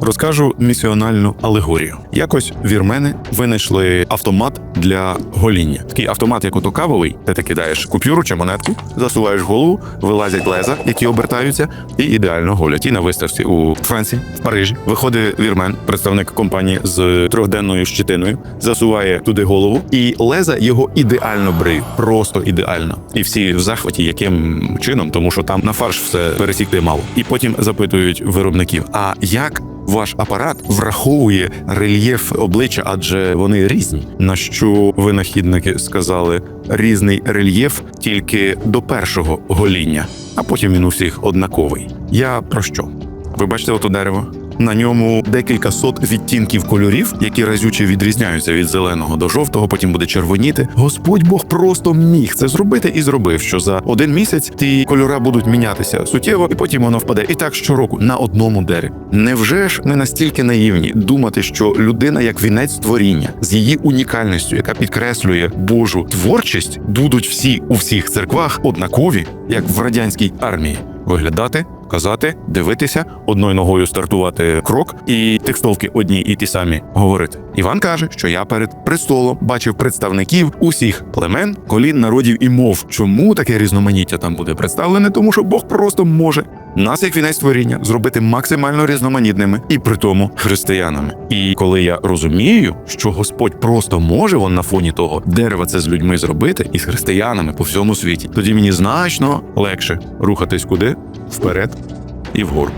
Розкажу місіональну алегорію. Якось вірмени винайшли автомат для гоління. Такий автомат, як ото кавовий, де ти кидаєш купюру чи монетку, засуваєш голову, вилазять леза, які обертаються, і ідеально голять. І на виставці у Франції, в Парижі, виходить вірмен, представник компанії з трьохденною щитиною, засуває туди голову, і леза його ідеально бриють, просто ідеально. І всі в захваті, яким чином, тому що там на фарш все пересікти мало. І потім запитують виробників: а як ваш апарат враховує рельєф обличчя, адже вони різні. На що винахідники сказали різний рельєф тільки до першого гоління, а потім він у всіх однаковий. Я про що? Ви бачите ото дерево? На ньому декілька сот відтінків кольорів, які разюче відрізняються від зеленого до жовтого, потім буде червоніти. Господь Бог просто міг це зробити і зробив, що за один місяць ті кольора будуть мінятися суттєво, і потім воно впаде. І так щороку на одному дереві. Невже ж не настільки наївні думати, що людина як вінець творіння з її унікальністю, яка підкреслює Божу творчість, будуть всі у всіх церквах однакові, як в радянській армії, виглядати. Казати, дивитися, одною ногою стартувати крок, і текстовки одні і ті самі говорити. Іван каже, що я перед престолом бачив представників усіх племен, колін, народів і мов. Чому таке різноманіття там буде представлене? Тому що Бог просто може нас, як вінець творіння, зробити максимально різноманітними і при тому християнами. І коли я розумію, що Господь просто може вон на фоні того дерева це з людьми зробити і з християнами по всьому світі, тоді мені значно легше рухатись куди вперед і вгору.